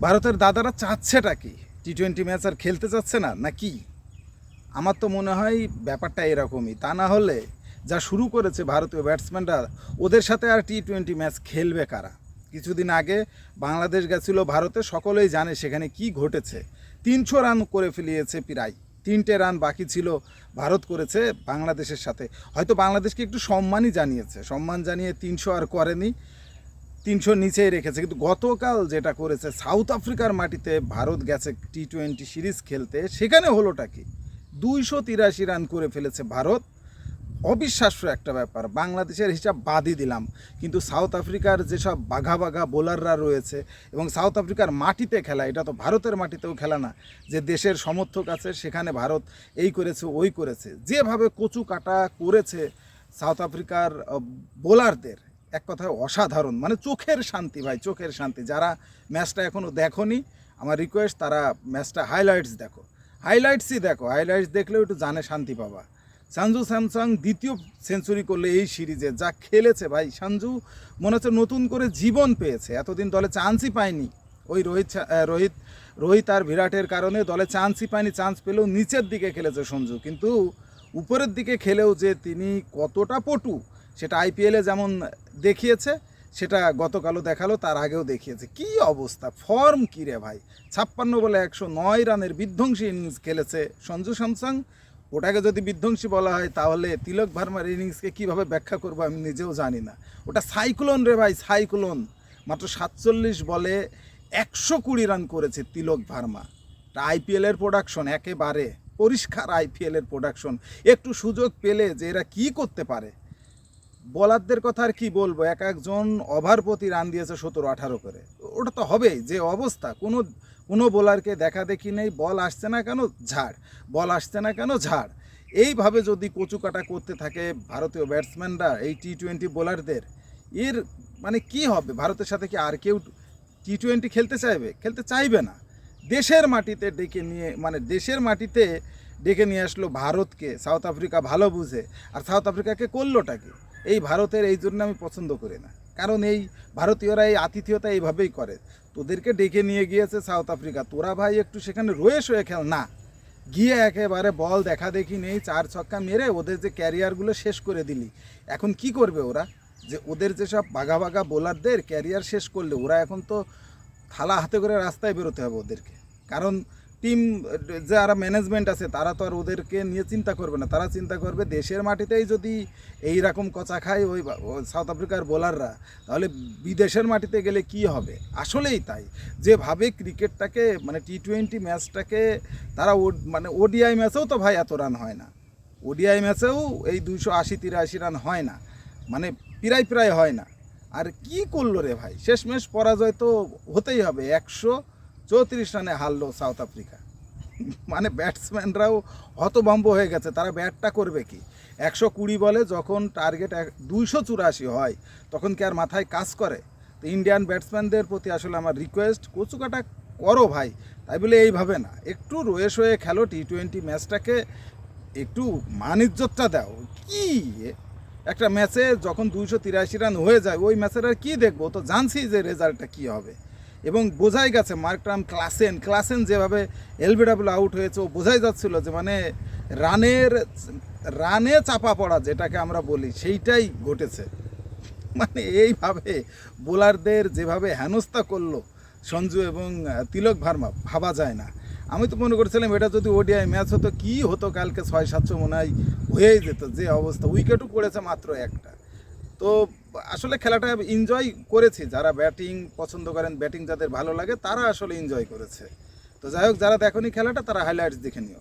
ভারতের দাদারা চাচ্ছেটা কি? টি টোয়েন্টি ম্যাচ আর খেলতে চাচ্ছে না না কি? আমার তো মনে হয় ব্যাপারটা এরকমই। তা না হলে যা শুরু করেছে ভারতীয় ব্যাটসম্যানরা ওদের সাথে আর টি টোয়েন্টি ম্যাচ খেলবে কারা? কিছুদিন আগে বাংলাদেশ গেছিল ভারতে, সকলেই জানে সেখানে কি ঘটেছে। তিনশো রান করে ফেলিয়েছে প্রায়। তিনটে রান বাকি ছিল ভারত করেছে বাংলাদেশের সাথে। হয়তো বাংলাদেশকে একটু সম্মানই জানিয়েছে। সম্মান জানিয়ে তিনশো আর করেনি। তিনশো নিচেই রেখেছে। কিন্তু গতকাল যেটা করেছে, সাউথ আফ্রিকার মাটিতে ভারত গেছে টি টোয়েন্টি সিরিজ খেলতে। সেখানে হলোটা কি? দুইশো তিরাশি রান করে ফেলেছে ভারত। অবিশ্বাস্য একটা ব্যাপার, বাংলাদেশের হিসাব বাদই দিলাম। কিন্তু সাউথ আফ্রিকার যেসব বাঘা বাঘা বোলাররা রয়েছে এবং সাউথ আফ্রিকার মাটিতে খেলা, এটা তো ভারতের মাটিতেও খেলা না, যে দেশের সমর্থক আছে, সেখানে ভারত এই করেছে, ওই করেছে। যেভাবে কচু কাটা করেছে সাউথ আফ্রিকার বোলারদের এক কথায় অসাধারণ। মানে চোখের শান্তি ভাই, চোখের শান্তি। যারা ম্যাচটা এখনও দেখোনি, আমার রিকোয়েস্ট তারা ম্যাচটা হাইলাইটস দেখো। হাইলাইটসই দেখো হাইলাইটস দেখলেও একটু জানে শান্তি পাবা। সঞ্জু স্যামসাং দ্বিতীয় সেঞ্চুরি করলে এই সিরিজে যা খেলেছে ভাই সঞ্জু মনে হচ্ছে নতুন করে জীবন পেয়েছে। এতদিন দলে চান্সই পায়নি। ওই রোহিত রোহিত রোহিত আর বিরাটের কারণে দলে চান্সই পায়নি চান্স পেলেও নিচের দিকে খেলেছে সঞ্জু। কিন্তু উপরের দিকে খেলেও যে তিনি কতটা পটু সেটা আইপিএলে যেমন দেখিয়েছে, সেটা গতকালও দেখাল, তার আগেও দেখিয়েছে। কি অবস্থা? ফর্ম কী রে ভাই? ছাপ্পান্ন বলে একশো নয় রানের বিধ্বংসী ইনিংস খেলেছে সঞ্জু স্যামসাং। ওটাকে যদি বিধ্বংসী বলা হয়, তাহলে তিলক ভার্মার ইনিংসকে কীভাবে ব্যাখ্যা করব আমি নিজেও জানি না। ওটা সাইক্লোন রে ভাই, সাইক্লোন। মাত্র সাতচল্লিশ বলে একশো কুড়ি রান করেছে তিলক ভার্মা। আইপিএলের প্রোডাকশন একেবারে পরিষ্কার আইপিএলের প্রোডাকশন একটু সুযোগ পেলে যে এরা কী করতে পারে? বলারদের কথা আর কি বলব? এক একজন ওভার প্রতি রান দিয়েছে সতেরো, আঠারো করে। ওটা তো হবেই, যে অবস্থা। কোনো কোনো বোলারকে দেখা দেখি নেই, বল আসছে না কেন? ঝাড়। বল আসছে না কেন? ঝাড়। এইভাবে যদি কচু কাটা করতে থাকে ভারতীয় ব্যাটসম্যানরা, এই টি টোয়েন্টি বোলারদের, এর মানে কি হবে? ভারতের সাথে কি আর কেউ টি টোয়েন্টি খেলতে চাইবে? খেলতে চাইবে না। দেশের মাটিতে ডেকে নিয়ে মানে দেশের মাটিতে ডেকে নিয়ে আসলো ভারতকে। সাউথ আফ্রিকা ভালো বুঝে। আর সাউথ আফ্রিকাকে করলোটা কি? এই ভারতের এই জন্য আমি পছন্দ করি না। কারণ এই ভারতীয়রা এই আতিথেয়তা এইভাবেই করে। তোদেরকে ডেকে নিয়ে গিয়েছে সাউথ আফ্রিকা। তোরা ভাই একটু সেখানে রয়ে শয়ে খেল, না। গিয়ে একেবারে বল দেখা দেখি নেই, চার ছক্কা মেরে ওদের যে ক্যারিয়ারগুলো শেষ করে দিলি। এখন কি করবে ওরা? যে ওদের যেসব বাঘা বাঘা বোলারদের ক্যারিয়ার শেষ করলে, ওরা এখন তো থালা হাতে করে রাস্তায় বেরোতে হবে ওদেরকে। কারণ টিম, যারা ম্যানেজমেন্ট আছে, তারা তো আর ওদেরকে নিয়ে চিন্তা করবে না। তারা চিন্তা করবে, দেশের মাটিতেই যদি এই রকম কচা খায় ওই সাউথ আফ্রিকার বোলাররা তাহলে বিদেশের মাটিতে গেলে কি হবে? আসলেই তাই। যেভাবে ক্রিকেটটাকে মানে টি টোয়েন্টি ম্যাচটাকে তারা মানে ওডিআই ম্যাচেও তো ভাই এত রান হয় না। ওডিআই ম্যাচেও এই দুইশো আশি, তিরাশি রান হয় না। মানে প্রায় প্রায় হয় না। আর কি করল রে ভাই? শেষমেশ পরাজয় তো হতেই হবে। একশো চৌত্রিশ রানে হারলো সাউথ আফ্রিকা। মানে ব্যাটসম্যানরাও হতভম্ব হয়ে গেছে, তারা ব্যাটটা করবে কি? একশো কুড়ি বলে যখন টার্গেট দুইশো চুরাশি হয়, তখন কি আর মাথায় কাজ করে? তো ইন্ডিয়ান ব্যাটসম্যানদের প্রতি আসলে আমার রিকোয়েস্ট কচুকাটা করো ভাই। তাই বলে এইভাবে না, একটু রয়ে শয়ে খেলো টি টোয়েন্টি ম্যাচটাকে, একটু মান ইজ্জতটা দাও। কি? একটা ম্যাচে যখন দুইশো তিরাশি রান হয়ে যায়, ওই ম্যাচের আর কী দেখব? তো জানছি যে রেজাল্টটা কী হবে। এবং বোঝাই গেছে মার্করাম ক্লাসেন ক্লাসেন যেভাবে এলবিডাব্লিউ আউট হয়েছে, ও বোঝাই যাচ্ছিল যে মানে রানের, রানে চাপা পড়া যেটাকে আমরা বলি, সেইটাই ঘটেছে। মানে এইভাবে বোলারদের যেভাবে হেনস্থা করল, সঞ্জু এবং তিলক ভার্মা, ভাবা যায় না। আমি তো মনে করছিলাম, এটা যদি ওডিআই ম্যাচ হতো, কি হতো কালকে ছয় সাতশো মনে হয় হয়েই যেত, যে অবস্থা। উইকেটও পড়েছে মাত্র একটা। তো আসলে খেলাটা এনজয় করেছি। যারা ব্যাটিং পছন্দ করেন ব্যাটিং যাদের ভালো লাগে, তারা আসলে এনজয় করেছে। তো যাই হোক, যারা দেখনি খেলাটা, তারা হাইলাইটস দেখে নিও।